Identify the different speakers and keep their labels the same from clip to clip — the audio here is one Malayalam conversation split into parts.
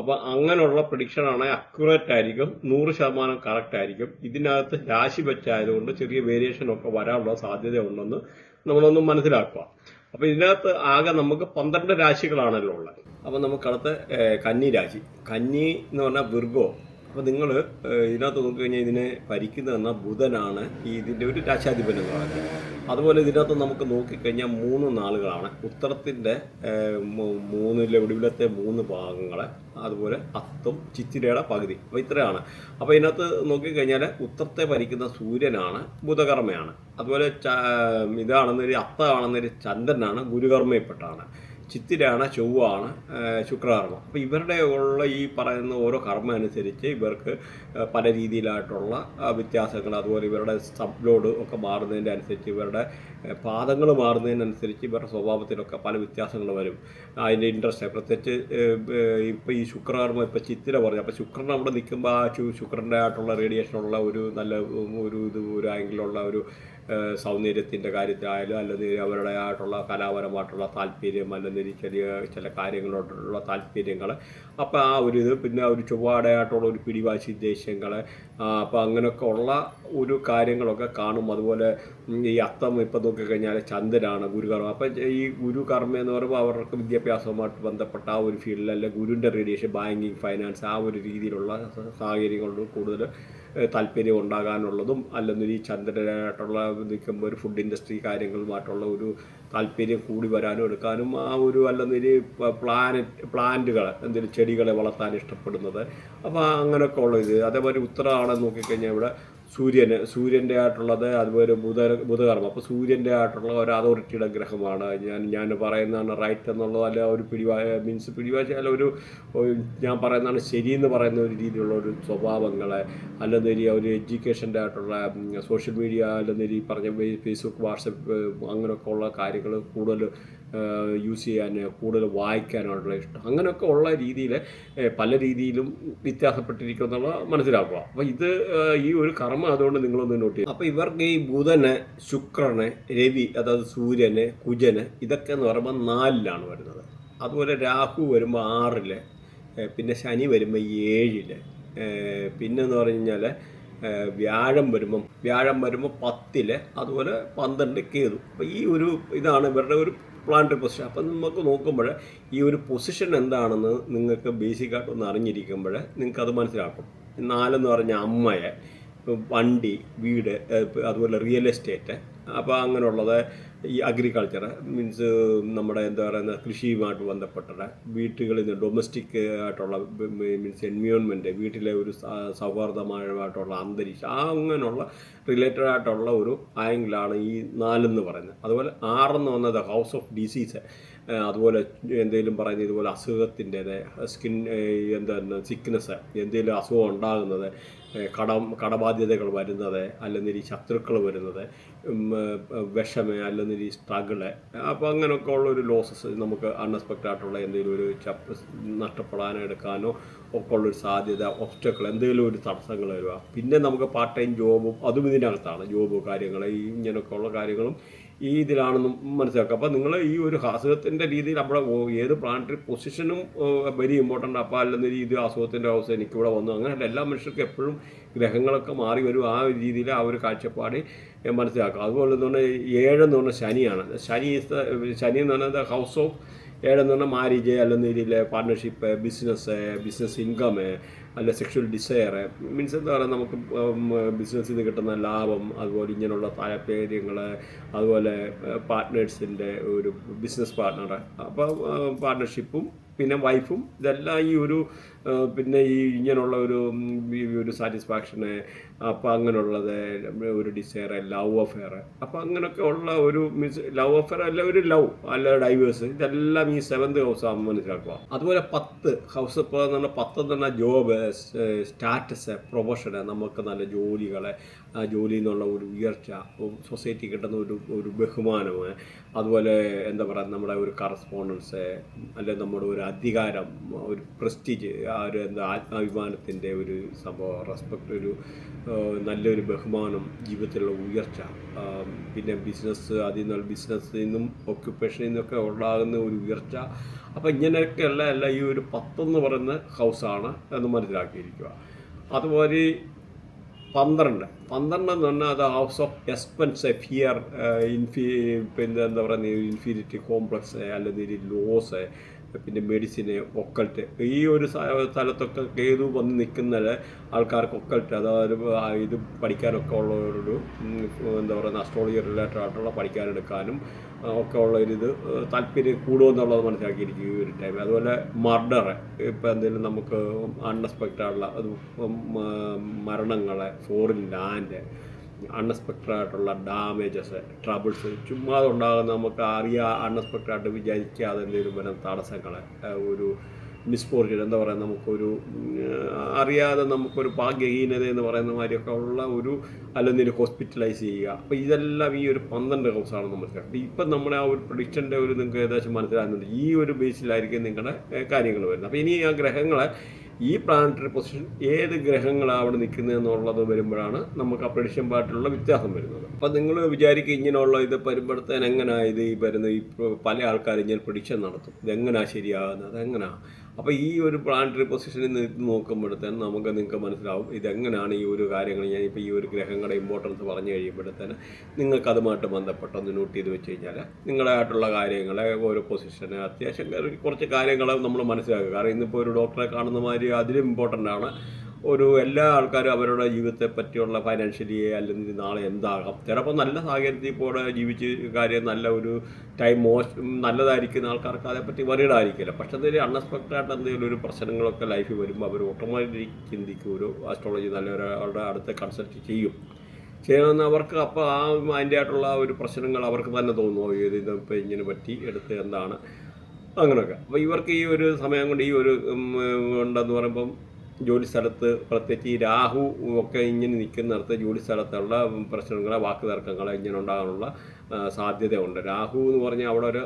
Speaker 1: അപ്പൊ അങ്ങനെയുള്ള പ്രഡിക്ഷൻ ആണെങ്കിൽ അക്യുറേറ്റ് ആയിരിക്കും നൂറ് ശതമാനം കറക്റ്റ് ആയിരിക്കും. ഇതിനകത്ത് രാശി വെച്ചായതുകൊണ്ട് ചെറിയ വേരിയേഷൻ ഒക്കെ വരാനുള്ള സാധ്യത ഉണ്ടെന്ന് നമ്മളൊന്ന് മനസ്സിലാക്കുക. അപ്പൊ ഇതിനകത്ത് ആകെ നമുക്ക് പന്ത്രണ്ട് രാശികളാണല്ലോ ഉള്ളത്. അപ്പൊ നമുക്ക് അടുത്ത കന്നി രാശി. കന്നി എന്ന് പറഞ്ഞാൽ വിർഗോ. അപ്പൊ നിങ്ങൾ ഇതിനകത്ത് നോക്കിക്കഴിഞ്ഞാൽ ഇതിനെ ഭരിക്കുന്നതെന്ന ബുധനാണ് ഈ ഇതിന്റെ ഒരു രാശാധിപൻ പറയുന്നത്. അതുപോലെ ഇതിനകത്ത് നമുക്ക് നോക്കിക്കഴിഞ്ഞാൽ മൂന്ന് നാളുകളാണ്. ഉത്തരത്തിന്റെ മൂന്നിലെ ഒടുവിലത്തെ മൂന്ന് ഭാഗങ്ങളെ അതുപോലെ അത്തും ചിത്തിരയുടെ പകുതി. അപ്പൊ ഇത്രയാണ്. അപ്പൊ ഇതിനകത്ത് നോക്കിക്കഴിഞ്ഞാൽ ഉത്തരത്തെ ഭരിക്കുന്ന സൂര്യനാണ് ബുധകർമ്മയാണ്. അതുപോലെ ഇതാണെന്നൊരു അത്താണെന്നൊരു ചന്ദ്രനാണ് ഗുരുകർമ്മയിൽപ്പെട്ടാണ് ചിത്തിരാണ് ചൊവ്വാണ് ശുക്രകർമ്മം അപ്പോൾ ഇവരുടെ ഉള്ള ഈ പറയുന്ന ഓരോ കർമ്മ അനുസരിച്ച് ഇവർക്ക് പല രീതിയിലായിട്ടുള്ള വ്യത്യാസങ്ങൾ അതുപോലെ ഇവരുടെ സബ് ലോഡ് ഒക്കെ മാറുന്നതിന്റെ അനുസരിച്ച് ഇവരുടെ പാദങ്ങൾ മാറുന്നതിനനുസരിച്ച് ഇവരുടെ സ്വഭാവത്തിലൊക്കെ പല വ്യത്യാസങ്ങൾ വരും. അതിന്റെ ഇൻട്രസ്റ്റ് പ്രത്യേകിച്ച് ഇപ്പോൾ ഈ ശുക്രകർമ്മം ഇപ്പോൾ ചിത്തിര പറഞ്ഞു. അപ്പോൾ ശുക്രൻ അവിടെ നിൽക്കുമ്പോൾ ആ ശുക്രന്റെ ആയിട്ടുള്ള റേഡിയേഷനുള്ള ഒരു നല്ല ഒരു ഇത് ഒരു ആംഗിളുള്ള ഒരു സൗന്ദര്യത്തിന്റെ കാര്യത്തിലായാലും അല്ലെങ്കിൽ അവരുടെ ആയിട്ടുള്ള കലാപരമായിട്ടുള്ള താല്പര്യം അല്ലെങ്കിൽ ചെറിയ ചില കാര്യങ്ങളോടുള്ള താല്പര്യങ്ങൾ അപ്പോൾ ആ ഒരു ഇത് പിന്നെ ഒരു ചൊവ്വാടയായിട്ടുള്ള ഒരു പിടിവാശി ദേഷ്യങ്ങൾ അപ്പോൾ അങ്ങനെയൊക്കെ ഉള്ള ഒരു കാര്യങ്ങളൊക്കെ കാണും. അതുപോലെ ഈ അത്തം ഇപ്പം നോക്കിക്കഴിഞ്ഞാൽ ചന്ദ്രനാണ് ഗുരുകർമ്മ. അപ്പം ഈ ഗുരുകർമ്മ എന്ന് പറയുമ്പോൾ അവർക്ക് വിദ്യാഭ്യാസവുമായിട്ട് ബന്ധപ്പെട്ട ആ ഒരു ഫീൽഡിൽ അല്ലെങ്കിൽ ഗുരുവിന്റെ റേഡിയേഷൻ ബാങ്കിങ് ഫൈനാൻസ് ആ ഒരു രീതിയിലുള്ള സാഹചര്യങ്ങളോട് കൂടുതൽ താല്പര്യം ഉണ്ടാകാനുള്ളതും അല്ലെങ്കിൽ ഈ ചന്ദ്രനായിട്ടുള്ള നിൽക്കുമ്പോൾ ഒരു ഫുഡ് ഇൻഡസ്ട്രി കാര്യങ്ങളുമായിട്ടുള്ള ഒരു താല്പര്യം കൂടി വരാനും എടുക്കാനും ആ ഒരു അല്ലെങ്കിൽ പ്ലാനറ്റ് പ്ലാന്റുകൾ എന്തെങ്കിലും ചെടികളെ വളർത്താൻ ഇഷ്ടപ്പെടുന്നത്. അപ്പോൾ അങ്ങനെയൊക്കെ ഉള്ള ഇത്. അതേപോലെ ഉത്തരമാണെന്ന് നോക്കിക്കഴിഞ്ഞാൽ ഇവിടെ സൂര്യന് സൂര്യന്റെ ആയിട്ടുള്ളത് അതുപോലെ ബുധ ബുധകർമ്മം. അപ്പോൾ സൂര്യന്റെ ആയിട്ടുള്ള ഒരു അതോറിറ്റിയുടെ ഗ്രഹമാണ്. ഞാൻ ഞാൻ പറയുന്നതാണ് റൈറ്റ് എന്നുള്ളത് അല്ല ഒരു പിടിവാ മീൻസ് പിടിവാശ അല്ല ഒരു ഞാൻ പറയുന്നതാണ് ശരിയെന്ന് പറയുന്ന ഒരു രീതിയിലുള്ള ഒരു സ്വഭാവങ്ങളെ അല്ലെങ്കിൽ ഒരു എഡ്യൂക്കേഷന്റെ ആയിട്ടുള്ള സോഷ്യൽ മീഡിയ ഈ പറഞ്ഞ ഫേസ്ബുക്ക് വാട്സപ്പ് അങ്ങനെയൊക്കെ ഉള്ള കാര്യങ്ങൾ കൂടുതൽ യൂസ് ചെയ്യാൻ കൂടുതൽ വായിക്കാനുള്ള ഇഷ്ടം. അങ്ങനെയൊക്കെ ഉള്ള രീതിയിൽ പല രീതിയിലും വ്യത്യാസപ്പെട്ടിരിക്കുന്നു എന്നുള്ളത് മനസ്സിലാക്കുക. അപ്പോൾ ഇത് ഈ ഒരു കർമ്മ അതുകൊണ്ട് നിങ്ങളൊന്ന് നോട്ട് ചെയ്യുക അപ്പോൾ ഇവർക്ക് ഈ ബുധന് ശുക്രനെ രവി അതായത് സൂര്യന് കുജന് ഇതൊക്കെ എന്ന് പറയുമ്പോൾ നാലിലാണ് വരുന്നത്. അതുപോലെ രാഹു വരുമ്പോൾ ആറിൽ പിന്നെ ശനി വരുമ്പോൾ ഏഴിൽ പിന്നെന്ന് പറഞ്ഞു കഴിഞ്ഞാൽ വ്യാഴം വരുമ്പം വ്യാഴം വരുമ്പോൾ പത്തിൽ അതുപോലെ പന്ത്രണ്ട് കേതു. അപ്പോൾ ഈ ഒരു ഇതാണ് ഇവരുടെ ഒരു പ്ലാനറ്ററി പൊസിഷൻ അപ്പം നമുക്ക് നോക്കുമ്പോൾ ഈ ഒരു പൊസിഷൻ എന്താണെന്ന് നിങ്ങൾക്ക് ബേസിക്കായിട്ട് ഒന്ന് അറിഞ്ഞിരിക്കുമ്പോൾ നിങ്ങൾക്ക് അത് മനസ്സിലാക്കും. നാലെന്ന് പറഞ്ഞ അമ്മയെ വണ്ടി വീട് അതുപോലെ റിയൽ എസ്റ്റേറ്റ് അപ്പോൾ അങ്ങനെയുള്ളത് ഈ അഗ്രികൾച്ചർ മീൻസ് നമ്മുടെ എന്താ പറയുന്ന കൃഷിയുമായിട്ട് ബന്ധപ്പെട്ടത് വീട്ടുകളിൽ നിന്ന് ഡൊമസ്റ്റിക് ആയിട്ടുള്ള മീൻസ് എൻവയോൺമെന്റ് വീട്ടിലെ ഒരു സൗഹാർദ്ദമായിട്ടുള്ള അന്തരീക്ഷം ആ അങ്ങനെയുള്ള റിലേറ്റഡ് ആയിട്ടുള്ള ഒരു ആംഗിളാണ് ഈ നാലെന്ന് പറയുന്നത്. അതുപോലെ ആറെന്ന് വന്നത് ഹൗസ് ഓഫ് ഡിസീസ് അതുപോലെ എന്തെങ്കിലും പറയുന്ന ഇതുപോലെ അസുഖത്തിന്റെ സ്കിൻ എന്താ സിക്നസ് എന്തെങ്കിലും അസുഖം ഉണ്ടാകുന്നത് കട കടം കടബാധ്യതകൾ വരുന്നത് അല്ലെങ്കിൽ ഈ ശത്രുക്കൾ വരുന്നത് വിഷമ അല്ലെങ്കിൽ ഈ സ്ട്രഗിൾ അപ്പോൾ അങ്ങനെയൊക്കെ ഉള്ളൊരു ലോസസ് നമുക്ക് അൺഎക്സ്പെക്റ്റഡ് ആയിട്ടുള്ള എന്തെങ്കിലും ഒരു ചപ്പ് നഷ്ടപ്പെടാനോ എടുക്കാനോ ഒക്കെ ഉള്ളൊരു സാധ്യത ഒബ്സ്റ്റക്കിൾ എന്തെങ്കിലും ഒരു തടസ്സങ്ങൾ വരിക. പിന്നെ നമുക്ക് പാർട്ട് ടൈം ജോബും അതും ഇതിനകത്താണ്. ജോബ് കാര്യങ്ങൾ ഇങ്ങനെയൊക്കെ ഉള്ള കാര്യങ്ങളും ഈ ഇതിലാണെന്നും മനസ്സിലാക്കുക. അപ്പോൾ നിങ്ങൾ ഈ ഒരു അസുഖത്തിന്റെ രീതിയിൽ നമ്മുടെ ഏത് പ്ലാനറ്ററി പൊസിഷനും വെരി ഇമ്പോർട്ടന്റ് അപ്പോൾ അല്ലെന്ന രീതി അസുഖത്തിന്റെ അവസ്ഥ എനിക്കിവിടെ വന്നു. അങ്ങനെയല്ല എല്ലാ മനുഷ്യർക്കും എപ്പോഴും ഗ്രഹങ്ങളൊക്കെ മാറി വരും. ആ ഒരു രീതിയിൽ ആ ഒരു കാഴ്ചപ്പാട് മനസ്സിലാക്കുക. അതുപോലെ തന്നെ ഏഴെന്ന് പറഞ്ഞാൽ ശനിയാണ്. ശനി ശനി എന്ന് പറഞ്ഞാൽ ഹൗസ് ഓഫ് ഏഴെന്ന് പറഞ്ഞാൽ മാരേജ് അല്ലെന്ന രീതിയിൽ പാർട്ട്ണർഷിപ്പ് ബിസിനസ് ബിസിനസ് ഇൻകം അല്ല സെക്ഷൽ ഡിസയർ മീൻസ് എന്താ പറയുക നമുക്ക് ബിസിനസ്സിൽ നിന്ന് കിട്ടുന്ന ലാഭം അതുപോലെ ഇങ്ങനെയുള്ള താല്പര്യങ്ങൾ അതുപോലെ പാർട്ട്നേഴ്സിന്റെ ഒരു ബിസിനസ് പാർട്ട്ണർ അപ്പോൾ പാർട്ട്ണർഷിപ്പും പിന്നെ വൈഫും ഇതെല്ലാം ഈ ഒരു പിന്നെ ഈ ഇങ്ങനെയുള്ള ഒരു ഒരു സാറ്റിസ്ഫാക്ഷന് അപ്പം അങ്ങനെയുള്ളത് ഒരു ഡിസയർ ലവ് അഫെയർ അപ്പം അങ്ങനെയൊക്കെ ഉള്ള ഒരു മീൻസ് ലവ് അഫെയർ അല്ല ഒരു ലവ് അല്ല ഡൈവേഴ്സ് ഇതെല്ലാം ഈ സെവൻത് ഹൗസ് മനസ്സിലാക്കുക. അതുപോലെ പത്ത് ഹൗസ് ഇപ്പോൾ എന്ന് പറഞ്ഞാൽ പത്ത് എന്ന് പറഞ്ഞാൽ ജോബ് സ്റ്റാറ്റസ് പ്രൊഫഷന് നമുക്ക് നല്ല ജോലികളെ ജോലിയിൽ നിന്നുള്ള ഒരു ഉയർച്ച സൊസൈറ്റി കിട്ടുന്ന ഒരു ഒരു ബഹുമാനം അതുപോലെ എന്താ പറയുക നമ്മുടെ ഒരു കറസ്പോണ്ടൻസ് അല്ലെങ്കിൽ നമ്മുടെ ഒരു അധികാരം ഒരു പ്രസ്റ്റീജ് ആ ഒരു എന്താ ആത്മാഭിമാനത്തിന്റെ ഒരു സംഭവം റെസ്പെക്ട് ഒരു നല്ലൊരു ബഹുമാനം ജീവിതത്തിലുള്ള ഉയർച്ച. പിന്നെ ബിസിനസ് അതിൽ നിന്നുള്ള ബിസിനസ്സിൽ നിന്നും ഒക്യുപ്പേഷനിൽ നിന്നൊക്കെ ഉണ്ടാകുന്ന ഒരു ഉയർച്ച. അപ്പം ഇങ്ങനെയൊക്കെയുള്ള അല്ല ഈ ഒരു പത്തെന്ന് പറയുന്ന ഹൗസാണ് എന്ന് മനസ്സിലാക്കിയിരിക്കുക. അതുപോലെ പന്ത്രണ്ട്. പന്ത്രണ്ട് എന്ന് പറഞ്ഞാൽ അത് ഹൗസ് ഓഫ് എക്സ്പെൻസ് ഫിയർ ഇൻഫി പിന്നെ എന്താ പറയുക ഇൻഫീരിറ്റി കോംപ്ലക്സ് അല്ലെങ്കിൽ ലോസ് പിന്നെ മെഡിസിന് ഒക്കൾട്ട് ഈ ഒരു സ്ഥ- സ്ഥലത്തൊക്കെ കേതു വന്ന് നിൽക്കുന്ന ആൾക്കാർക്ക് ഒക്കൾട്ട് അതായത് ഇത് പഠിക്കാനൊക്കെ ഉള്ള ഒരു എന്താ പറയുക അസ്ട്രോളജി റിലേറ്റഡ് ആയിട്ടുള്ള പഠിക്കാനെടുക്കാനും ഒക്കെ ഉള്ള ഒരു ഇത് താല്പര്യം കൂടുമെന്നുള്ളത് മനസ്സിലാക്കിയിരിക്കും ഈ ഒരു ടൈം അതുപോലെ മർഡർ ഇപ്പം എന്തെങ്കിലും നമുക്ക് അൺഎക്സ്പെക്റ്റഡ് ആയിട്ടുള്ള മരണങ്ങളെ ഫോറിൻ ലാൻഡ് അൺഎക്സ്പെക്റ്റഡ് ആയിട്ടുള്ള ഡാമേജസ് ട്രബിൾസ് ചുമ്മാ ഉണ്ടാകുന്ന നമുക്ക് അറിയാ അൺഎക്സ്പെക്റ്റഡ് ആയിട്ട് വിചാരിക്കാതെ എന്തെങ്കിലും വരും തടസ്സങ്ങൾ ഒരു മിസ്ഫോർച്യൂൺ എന്താ പറയുക നമുക്കൊരു അറിയാതെ നമുക്കൊരു ഭാഗ്യഹീനത എന്ന് പറയുന്ന മാതിരിയൊക്കെ ഉള്ള ഒരു അല്ലെങ്കിൽ ഹോസ്പിറ്റലൈസ് ചെയ്യുക. അപ്പോൾ ഇതെല്ലാം ഈ ഒരു പന്ത്രണ്ട് ഹൗസാണ് നമ്മൾ ഇപ്പം നമ്മുടെ ആ ഒരു പ്രൊഡിക്ഷന്റെ ഒരു നിങ്ങൾക്ക് ഏകദേശം മനസ്സിലാകുന്നുണ്ട്. ഈ ഒരു ബേസിലായിരിക്കും നിങ്ങളുടെ കാര്യങ്ങൾ വരുന്നത്. അപ്പോൾ ഇനി ആ ഗ്രഹങ്ങളെ ഈ പ്ലാനറ്ററി പൊസിഷൻ ഏത് ഗ്രഹങ്ങളാണ് അവിടെ നിൽക്കുന്നത് എന്നുള്ളത് വരുമ്പോഴാണ് നമുക്ക് ആ പ്രഡിഷൻ പാർട്ടിലുള്ള വ്യത്യാസം വരുന്നത്. അപ്പം നിങ്ങൾ വിചാരിക്കുക ഇങ്ങനെയുള്ള ഇത് വരുമ്പോഴത്തേന് എങ്ങനെയാണ് ഇത് ഈ വരുന്നത് ഈ പല ആൾക്കാരും ഇങ്ങനെ പ്രഡിക്ഷൻ നടത്തും. ഇതെങ്ങനെയാണ് ശരിയാകുന്നത്? അതെങ്ങനെയാണ് അപ്പോൾ ഈ ഒരു പ്ലാനറ്ററി പൊസിഷനിൽ നിന്ന് നോക്കുമ്പോഴത്തേന് നമുക്ക് നിങ്ങൾക്ക് മനസ്സിലാവും ഇതെങ്ങനെയാണ് ഈ ഒരു കാര്യങ്ങൾ ഞാൻ ഇപ്പോൾ ഈ ഒരു ഗ്രഹങ്ങളുടെ ഇമ്പോർട്ടൻസ് പറഞ്ഞു കഴിയുമ്പോഴത്തേന് നിങ്ങൾക്ക് അതുമായിട്ട് ബന്ധപ്പെട്ടൊന്ന് നോട്ട് ചെയ്ത് വെച്ച് കഴിഞ്ഞാൽ നിങ്ങളായിട്ടുള്ള കാര്യങ്ങളെ ഓരോ പൊസിഷന് അത്യാവശ്യം കുറച്ച് കാര്യങ്ങൾ നമ്മൾ മനസ്സിലാക്കുക. കാരണം ഇന്നിപ്പോൾ ഒരു ഡോക്ടറെ കാണുന്ന മാതിരി അതിലും ഇമ്പോർട്ടന്റ് ആണ്. ഒരു എല്ലാ ആൾക്കാരും അവരുടെ ജീവിതത്തെ പറ്റിയുള്ള ഫൈനാൻഷ്യലി അല്ലെങ്കിൽ നാളെ എന്താകാം. ചിലപ്പോൾ നല്ല സാഹചര്യത്തിൽ ഇപ്പോൾ ജീവിച്ച് കാര്യം നല്ല ഒരു ടൈം മോശം നല്ലതായിരിക്കുന്ന ആൾക്കാർക്ക് അതേപ്പറ്റി വറീഡ് ആയിരിക്കില്ല പക്ഷെ എന്തെങ്കിലും അൺഎക്സ്പെക്റ്റഡ് ആയിട്ട് എന്തെങ്കിലും ഒരു പ്രശ്നങ്ങളൊക്കെ ലൈഫിൽ വരുമ്പോൾ അവർ ഓട്ടോമാറ്റിക്കലി ചിന്തിക്കും ഒരു ആസ്ട്രോളജി നല്ല ഒരാളുടെ അടുത്ത് കൺസൾട്ട് ചെയ്യും. ചെയ്യണമെന്ന് അവർക്ക് അപ്പോൾ ആ അതിന്റെ ആയിട്ടുള്ള ഒരു പ്രശ്നങ്ങൾ അവർക്ക് തന്നെ തോന്നുമോ ഇത് ഇതിപ്പോൾ ഇങ്ങനെ പറ്റി എടുത്ത് എന്താണ്? അങ്ങനെയൊക്കെ. അപ്പോൾ ഇവർക്ക് ഈ ഒരു സമയം കൊണ്ട് ഈ ഒരു ഉണ്ടെന്ന് പറയുമ്പം ജോലി സ്ഥലത്ത് പ്രത്യേകിച്ച് ഈ രാഹു ഒക്കെ ഇങ്ങനെ നിൽക്കുന്നിടത്ത് ജോലി സ്ഥലത്തുള്ള പ്രശ്നങ്ങളെ വാക്ക് തർക്കങ്ങൾ ഇങ്ങനെ ഉണ്ടാകാനുള്ള സാധ്യതയുണ്ട്. രാഹു എന്ന് പറഞ്ഞാൽ അവിടെ ഒരു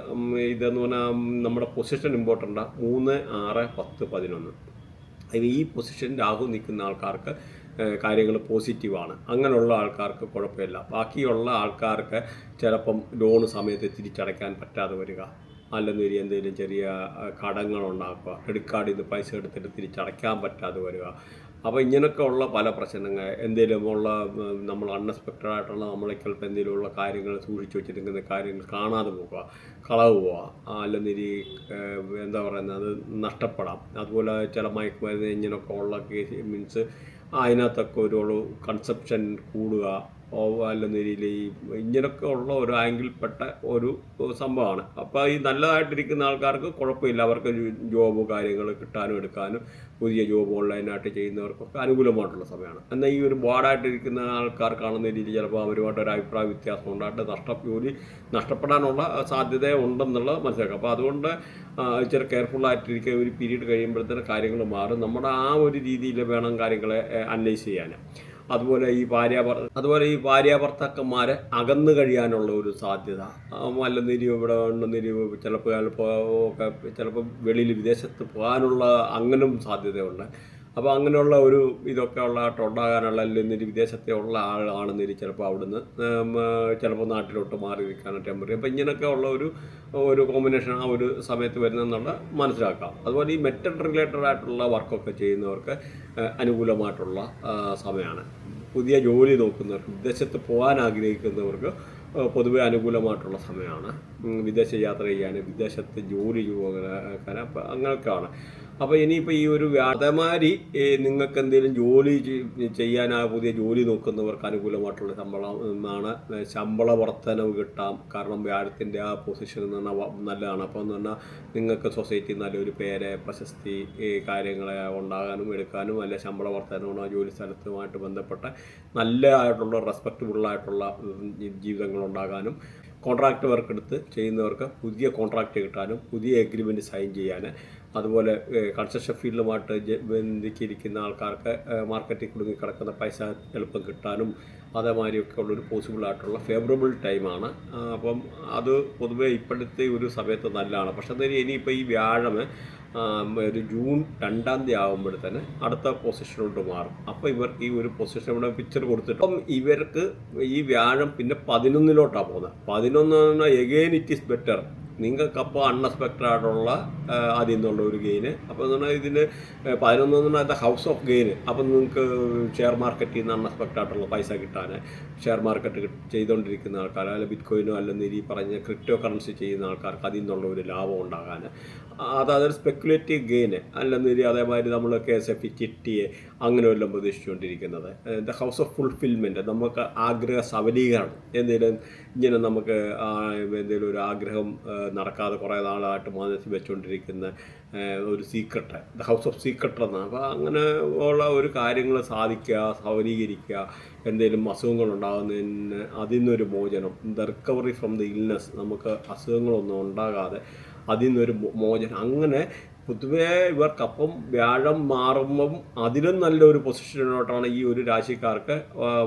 Speaker 1: ഇതെന്ന് പറഞ്ഞാൽ നമ്മുടെ പൊസിഷൻ ഇമ്പോർട്ടന്റ് മൂന്ന് ആറ് പത്ത് പതിനൊന്ന്. ഈ പൊസിഷൻ രാഹു നിൽക്കുന്ന ആൾക്കാർക്ക് കാര്യങ്ങൾ പോസിറ്റീവാണ് അങ്ങനെയുള്ള ആൾക്കാർക്ക് കുഴപ്പമില്ല. ബാക്കിയുള്ള ആൾക്കാർക്ക് ചിലപ്പം ലോണ് സമയത്ത് തിരിച്ചടയ്ക്കാൻ പറ്റാതെ വരിക. അല്ലെന്നൊരു എന്തെങ്കിലും ചെറിയ കടങ്ങൾ ഉണ്ടാക്കുക ക്രെഡിറ്റ് കാർഡിൽ നിന്ന് പൈസ എടുത്തിട്ട് തിരിച്ചടയ്ക്കാൻ പറ്റാതെ വരിക. അപ്പോൾ ഇങ്ങനെയൊക്കെ ഉള്ള പല പ്രശ്നങ്ങൾ. എന്തെങ്കിലും ഉള്ള നമ്മൾ അൺഎക്സ്പെക്റ്റഡ് ആയിട്ടുള്ള നമ്മളെ ചിലപ്പോൾ എന്തെങ്കിലുമുള്ള കാര്യങ്ങൾ സൂക്ഷിച്ചു വെച്ചിരിക്കുന്ന കാര്യങ്ങൾ കാണാതെ പോവുക. കളവ് പോവുക. അല്ലെന്നിരി എന്താ പറയുന്നത്? അത് നഷ്ടപ്പെടാം. അതുപോലെ ചില മയക്കുമരുന്ന് ഇങ്ങനെയൊക്കെ ഉള്ള കേസ് മീൻസ് അതിനകത്തൊക്കെ ഒരു കൺസെപ്ഷൻ കൂടുക. ഓ അല്ലെന്ന രീതിയിൽ ഈ ഇങ്ങനെയൊക്കെ ഉള്ള ഒരു ആംഗിൾപ്പെട്ട ഒരു സംഭവമാണ്. അപ്പോൾ ഈ നല്ലതായിട്ടിരിക്കുന്ന ആൾക്കാർക്ക് കുഴപ്പമില്ല. അവർക്ക് ജോബ് കാര്യങ്ങൾ കിട്ടാനും എടുക്കാനും പുതിയ ജോബ് ഓൺലൈനായിട്ട് ചെയ്യുന്നവർക്കൊക്കെ അനുകൂലമായിട്ടുള്ള സമയമാണ്. എന്നാൽ ഈ ഒരു ബോർഡായിട്ടിരിക്കുന്ന ആൾക്കാർക്കാണെന്ന കാണുന്ന രീതിയിൽ ചിലപ്പോൾ അവരുമായിട്ട് ഒരു അഭിപ്രായ വ്യത്യാസം ഉണ്ടായിട്ട് നഷ്ട ജോലി നഷ്ടപ്പെടാനുള്ള സാധ്യത ഉണ്ടെന്നുള്ളത് മനസ്സിലാക്കാം. അപ്പോൾ അതുകൊണ്ട് ഇച്ചിരി കെയർഫുള്ളായിട്ടിരിക്കുക ഒരു പീരീഡ് കഴിയുമ്പോഴത്തേന് കാര്യങ്ങൾ മാറും. നമ്മുടെ ആ ഒരു രീതിയിൽ വേണം കാര്യങ്ങളെ അനലൈസ് ചെയ്യാൻ. അതുപോലെ ഈ ഭാര്യാഭർ അതുപോലെ ഈ ഭാര്യാഭർത്താക്കന്മാർ അകന്നു കഴിയാനുള്ള ഒരു സാധ്യത. അല്ലെന്നിരി ഇവിടെ ഉണ്ടെന്നിരി ചിലപ്പോൾ ചിലപ്പോൾ ഒക്കെ ചിലപ്പോൾ വെളിയിൽ വിദേശത്ത് പോകാനുള്ള അങ്ങനും സാധ്യതയുണ്ട്. അപ്പോൾ അങ്ങനെയുള്ള ഒരു ഇതൊക്കെ ഉള്ള ഉണ്ടാകാനുള്ള അല്ലെങ്കിൽ വിദേശത്തെ ഉള്ള ആളാണെന്നിരി ചിലപ്പോൾ അവിടുന്ന് ചിലപ്പോൾ നാട്ടിലോട്ട് മാറി നിൽക്കാനോ ടെമ്പററി അപ്പോൾ ഇങ്ങനെയൊക്കെ ഉള്ള ഒരു ഒരു കോമ്പിനേഷൻ ആ ഒരു സമയത്ത് വരുന്നെന്നുള്ള മനസ്സിലാക്കാം. അതുപോലെ ഈ മെറ്റൽ റിലേറ്റഡ് ആയിട്ടുള്ള വർക്കൊക്കെ ചെയ്യുന്നവർക്ക് അനുകൂലമായിട്ടുള്ള സമയമാണ് പുതിയ ജോലി നോക്കുന്നവർക്ക് വിദേശത്ത് പോകാൻ ആഗ്രഹിക്കുന്നവർക്ക് പൊതുവെ അനുകൂലമായിട്ടുള്ള സമയമാണ് വിദേശ യാത്ര ചെയ്യാൻ വിദേശത്ത് ജോലി ചെയ്യാൻ അപ്പം അങ്ങനെയൊക്കെയാണ് അപ്പോൾ ഇനിയിപ്പോൾ ഈ ഒരു അതേമാതിരി നിങ്ങൾക്ക് എന്തെങ്കിലും ജോലി ചെയ്യാൻ ആ പുതിയ ജോലി നോക്കുന്നവർക്ക് അനുകൂലമായിട്ടുള്ള ശമ്പളം എന്നാണ് ശമ്പള വർധനവ് കിട്ടാം. കാരണം വ്യാഴത്തിന്റെ ആ പൊസിഷൻ എന്ന് പറഞ്ഞാൽ നല്ലതാണ്. അപ്പോൾ എന്ന് പറഞ്ഞാൽ നിങ്ങൾക്ക് സൊസൈറ്റി നല്ലൊരു പേര് പ്രശസ്തി കാര്യങ്ങളെ ഉണ്ടാകാനും എടുക്കാനും അല്ലെ ശമ്പള വർധനവും ആ ജോലി സ്ഥലത്തുമായിട്ട് ബന്ധപ്പെട്ട നല്ല ആയിട്ടുള്ള റെസ്പെക്റ്റബിൾ ആയിട്ടുള്ള ജീവിതങ്ങൾ ഉണ്ടാകാനും കോൺട്രാക്ട് വർക്ക് എടുത്ത് ചെയ്യുന്നവർക്ക് പുതിയ കോൺട്രാക്റ്റ് കിട്ടാനും പുതിയ എഗ്രിമെന്റ് സൈൻ ചെയ്യാൻ അതുപോലെ കൺസ്ട്രക്ഷൻ ഫീൽഡുമായിട്ട് ബന്ധിച്ചിരിക്കുന്ന ആൾക്കാർക്ക് മാർക്കറ്റിൽ കുടുങ്ങി കിടക്കുന്ന പൈസ എളുപ്പം കിട്ടാനും അതേമാതിരിയൊക്കെ ഉള്ളൊരു പോസിബിൾ ആയിട്ടുള്ള ഫേവറബിൾ ടൈമാണ് അപ്പം അത് പൊതുവേ ഇപ്പോഴത്തെ ഒരു സമയത്ത് നല്ലതാണ്. പക്ഷേ എന്തായാലും ഇനിയിപ്പോൾ ഈ വ്യാഴം ഒരു ജൂൺ രണ്ടാം തീയതി ആകുമ്പോഴത്തേന് അടുത്ത പൊസിഷനോട്ട് മാറും. അപ്പോൾ ഇവർക്ക് ഈ ഒരു പൊസിഷൻ ഇവിടെ പിക്ചർ കൊടുത്തിട്ട് അപ്പം ഇവർക്ക് ഈ വ്യാഴം പിന്നെ പതിനൊന്നിലോട്ടാണ് പോകുന്നത്. പതിനൊന്ന് എഗെയിൻ ഇറ്റ് ഈസ് ബെറ്റർ നിങ്ങൾക്ക് അപ്പോൾ അൺഎക്സ്പെക്റ്റഡ് ആയിട്ടുള്ള അതിൽ നിന്നുള്ള ഒരു ഗെയിന് അപ്പോൾ എന്ന് പറഞ്ഞാൽ ഇതിന് പതിനൊന്ന് എന്ന് പറഞ്ഞാൽ ഹൗസ് ഓഫ് ഗെയിന് അപ്പം നിങ്ങൾക്ക് ഷെയർ മാർക്കറ്റിൽ നിന്ന് അൺഎക്സ്പെക്റ്റഡ് ആയിട്ടുള്ള പൈസ കിട്ടാൻ ഷെയർ മാർക്കറ്റ് ചെയ്തുകൊണ്ടിരിക്കുന്ന ആൾക്കാർ അല്ലെങ്കിൽ ബിറ്റ് കോയിനോ അല്ലെങ്കിൽ ഈ പറഞ്ഞ ക്രിപ്റ്റോ കറൻസി ചെയ്യുന്ന ആൾക്കാർക്ക് അതിൽ നിന്നുള്ള ഒരു ലാഭം ഉണ്ടാകാൻ അത് അതൊരു സ്പെക്കുലേറ്റീവ് ഗെയിന് അല്ലെന്നിരി അതേമാതിരി നമ്മൾ കെ എസ് എഫ് ചിട്ടിയെ അങ്ങനെ വല്ലതും പ്രതീക്ഷിച്ചുകൊണ്ടിരിക്കുന്നത്. ദ ഹൗസ് ഓഫ് ഫുൾഫിൽമെന്റ് നമുക്ക് ആഗ്രഹ സബലീകരണം എന്തെങ്കിലും ഇങ്ങനെ നമുക്ക് എന്തെങ്കിലും ഒരു ആഗ്രഹം നടക്കാതെ കുറേ നാളായിട്ട് മനസ്സിൽ വെച്ചുകൊണ്ടിരിക്കുന്ന ഒരു secret the house of secret എന്നാണ്. അപ്പോൾ അങ്ങനെ ഉള്ള ഒരു കാര്യങ്ങൾ സാധിക്കുക സബലീകരിക്കുക എന്തെങ്കിലും അസുഖങ്ങൾ ഉണ്ടാകുന്നതിന് അതിൽ നിന്നൊരു മോചനം the recovery from the illness നമുക്ക് അസുഖങ്ങളൊന്നും ഉണ്ടാകാതെ അതിൽ നിന്നൊരു മോചനം. അങ്ങനെ പൊതുവേ ഇവർക്കപ്പം വ്യാഴം മാറുമ്പം അതിലും നല്ലൊരു പൊസിഷനിലോട്ടാണ് ഈ ഒരു രാശിക്കാർക്ക്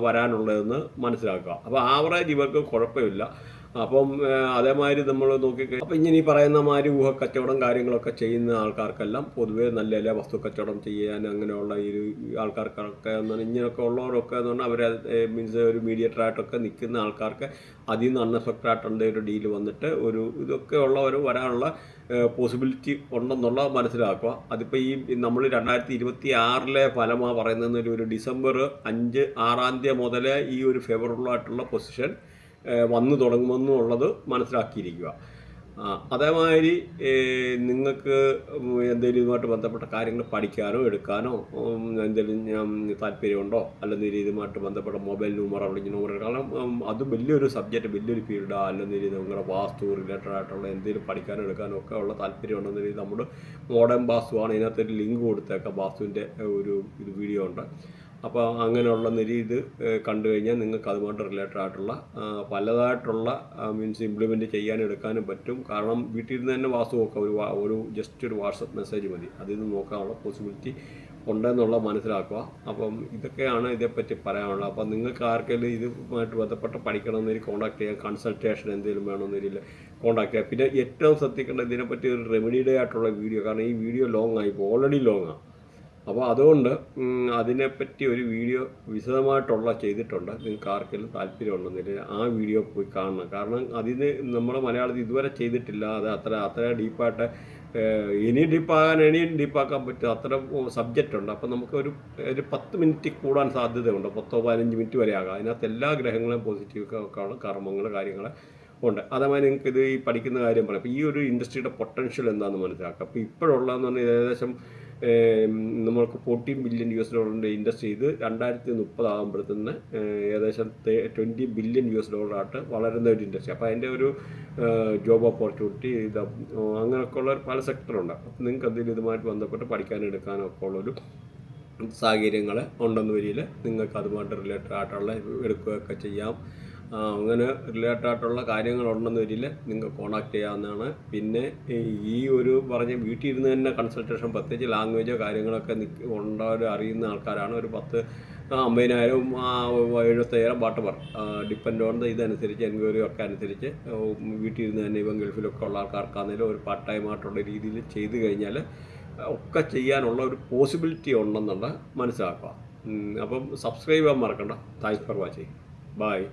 Speaker 1: വരാനുള്ളതെന്ന് മനസ്സിലാക്കുക. അപ്പോൾ ആവറേജ് ഇവർക്ക് കുഴപ്പമില്ല. അപ്പം അതേമാതിരി നമ്മൾ നോക്കി അപ്പം ഇങ്ങനെ ഈ പറയുന്ന മാതിരി ഊഹ കച്ചവടം കാര്യങ്ങളൊക്കെ ചെയ്യുന്ന ആൾക്കാർക്കെല്ലാം പൊതുവേ നല്ല എല്ലാ വസ്തു കച്ചവടം ചെയ്യാൻ അങ്ങനെയുള്ള ഈ ആൾക്കാർക്കൊക്കെ എന്ന് പറഞ്ഞാൽ ഇങ്ങനെയൊക്കെ ഉള്ളവരൊക്കെ എന്ന് പറഞ്ഞാൽ അവരെ മീൻസ് ഒരു മീഡിയേറ്റർ ആയിട്ടൊക്കെ നിൽക്കുന്ന ആൾക്കാർക്ക് അതിൽ നിന്ന് ആയിട്ടുള്ള ഒരു ഡീൽ വന്നിട്ട് ഒരു ഇതൊക്കെ ഉള്ളവർ വരാനുള്ള പോസിബിലിറ്റി ഉണ്ടെന്നുള്ള മനസ്സിലാക്കുക. അതിപ്പോൾ ഈ നമ്മൾ രണ്ടായിരത്തി ഇരുപത്തി ആറിലെ ഫലമാണ് പറയുന്നത് ഒരു ഡിസംബർ അഞ്ച് ആറാം തീയതി മുതൽ ഈ ഒരു ഫേവറബിൾ ആയിട്ടുള്ള പൊസിഷൻ വന്നു തുടങ്ങുമെന്നുള്ളത് മനസ്സിലാക്കിയിരിക്കുക. അതേമാതിരി നിങ്ങൾക്ക് എന്തെങ്കിലും ഇതുമായിട്ട് ബന്ധപ്പെട്ട കാര്യങ്ങൾ പഠിക്കാനോ എടുക്കാനോ എന്തെങ്കിലും ഞാൻ താല്പര്യമുണ്ടോ? അല്ലെങ്കിൽ ഇതുമായിട്ട് ബന്ധപ്പെട്ട മൊബൈൽ നമ്പർ അല്ലെങ്കിൽ നമ്പർ കാരണം അത് വലിയൊരു സബ്ജക്റ്റ് വലിയൊരു ഫീൽഡാ അല്ലെങ്കിൽ നിങ്ങളുടെ വാസ്തു റിലേറ്റഡ് ആയിട്ടുള്ള എന്തെങ്കിലും പഠിക്കാനോ എടുക്കാനോ ഒക്കെ ഉള്ള താല്പര്യം രീതി നമ്മുടെ മോഡേൺ വാസ്തുവാണ്. ഇതിനകത്തൊരു ലിങ്ക് കൊടുത്തേക്കാം. വാസ്തുവിന്റെ ഒരു ഇത് വീഡിയോ ഉണ്ട്. അപ്പോൾ അങ്ങനെയുള്ള നിരി ഇത് കണ്ടു കഴിഞ്ഞാൽ നിങ്ങൾക്ക് അതുമായിട്ട് റിലേറ്റഡ് ആയിട്ടുള്ള പലതായിട്ടുള്ള മീൻസ് ഇംപ്ലിമെന്റ് ചെയ്യാനും എടുക്കാനും പറ്റും. കാരണം വീട്ടിൽ നിന്ന് തന്നെ വാസ്തു നോക്കാം. ഒരു ഒരു ജസ്റ്റ് ഒരു വാട്സപ്പ് മെസ്സേജ് മതി. അതിൽ നിന്ന് നോക്കാനുള്ള പോസിബിലിറ്റി ഉണ്ടെന്നുള്ള മനസ്സിലാക്കുക. അപ്പം ഇതൊക്കെയാണ് ഇതേപ്പറ്റി പറയാനുള്ളത്. അപ്പം നിങ്ങൾക്ക് ആർക്കെങ്കിലും ഇതുമായിട്ട് ബന്ധപ്പെട്ട് പഠിക്കണമെന്നൊരു കോൺടാക്ട് ചെയ്യുക കൺസൾട്ടേഷൻ എന്തെങ്കിലും വേണമെന്നൊരു കോൺടാക്ട് ചെയ്യുക പിന്നെ ഏറ്റവും ശ്രദ്ധിക്കേണ്ട ഇതിനെപ്പറ്റി ഒരു റെമഡിയുടെ ആയിട്ടുള്ള വീഡിയോ കാരണം ഈ വീഡിയോ ലോങ് ആയി ഓൾറെഡി ലോങ്ങാണ് അപ്പോൾ അതുകൊണ്ട് അതിനെപ്പറ്റി ഒരു വീഡിയോ വിശദമായിട്ടുള്ള ചെയ്തിട്ടുണ്ട്. നിങ്ങൾക്ക് ആർക്കെങ്കിലും താല്പര്യമുണ്ടെന്നില്ല ആ വീഡിയോ പോയി കാണണം. കാരണം അതിന് നമ്മൾ മലയാളത്തിൽ ഇതുവരെ ചെയ്തിട്ടില്ല. അത് അത്ര അത്ര ഡീപ്പായിട്ട് ഇനി ഡീപ്പാകാൻ ഇനിയും ഡീപ്പാക്കാൻ പറ്റും. അത്ര സബ്ജക്റ്റ് ഉണ്ട്. അപ്പോൾ നമുക്ക് ഒരു ഒരു പത്ത് മിനിറ്റ് കൂടാൻ സാധ്യതയുണ്ട്. പത്തോ പതിനഞ്ച് മിനിറ്റ് വരെ ആകാം. അതിനകത്ത് എല്ലാ ഗ്രഹങ്ങളും പോസിറ്റീവ് ആണ് കർമ്മങ്ങൾ കാര്യങ്ങൾ ഉണ്ട്. അതേമാതിരി നിങ്ങൾക്ക് ഇത് ഈ പഠിക്കുന്ന കാര്യം പറയാം. അപ്പോൾ ഈ ഒരു ഇൻഡസ്ട്രിയുടെ പൊട്ടൻഷ്യൽ എന്താണെന്ന് മനസ്സിലാക്കാം. അപ്പോൾ ഇപ്പോഴുള്ളതെന്ന് പറഞ്ഞാൽ ഏകദേശം നമ്മൾക്ക് ഫോർട്ടീൻ ബില്യൺ യു എസ് ഡോളറിന്റെ ഇൻഡസ്ട്രി ഇത് രണ്ടായിരത്തി മുപ്പതാകുമ്പോഴത്തേന്ന് ഏകദേശം ട്വന്റി ബില്യൺ യു എസ് ഡോളറായിട്ട് വളരുന്ന ഒരു ഇൻഡസ്ട്രി അപ്പോൾ അതിന്റെ ഒരു ജോബ് ഓപ്പർച്യൂണിറ്റി ഇത് അങ്ങനെയൊക്കെ ഉള്ള പല സെക്ടറുണ്ട് അപ്പം നിങ്ങൾക്ക് അതിൽ ഇതുമായിട്ട് ബന്ധപ്പെട്ട് പഠിക്കാനും എടുക്കാനും ഒക്കെ ഉള്ളൊരു സാഹചര്യങ്ങൾ ഉണ്ടെന്ന് വരിയിൽ നിങ്ങൾക്ക് അതുമായിട്ട് റിലേറ്റഡ് ആയിട്ടുള്ള എടുക്കുകയൊക്കെ ചെയ്യാം. അങ്ങനെ റിലേറ്റഡ് ആയിട്ടുള്ള കാര്യങ്ങളുണ്ടെന്ന് വരിയിൽ നിങ്ങൾ കോൺടാക്ട് ചെയ്യാവുന്നതാണ്. പിന്നെ ഈ- ഒരു പറഞ്ഞ വീട്ടിൽ ഇരുന്ന് തന്നെ കൺസൾട്ടേഷൻ പ്രത്യേകിച്ച് ലാംഗ്വേജോ കാര്യങ്ങളൊക്കെ ഉണ്ടവർ അറിയുന്ന ആൾക്കാരാണ്. ഒരു പത്ത് അമ്പതിനായിരം എഴുപത്തയ്യായിരം വാട്ടവർ ഡിപ്പെൻഡ് ഓൺ ദ ഇതനുസരിച്ച് എൻക്വയറി ഒക്കെ അനുസരിച്ച് വീട്ടിൽ ഇരുന്ന് തന്നെ ഇപ്പം ഗൾഫിലൊക്കെ ഉള്ള ആൾക്കാർക്കാണെങ്കിലും ഒരു പാർട്ട് ടൈം ആയിട്ടുള്ള രീതിയിൽ ചെയ്തു കഴിഞ്ഞാൽ ഒക്കെ ചെയ്യാനുള്ള ഒരു പോസിബിലിറ്റി ഉണ്ടെന്നുള്ള മനസ്സിലാക്കുക. അപ്പം സബ്സ്ക്രൈബ് ചെയ്യാൻ മറക്കണ്ട. Thanks for watching bye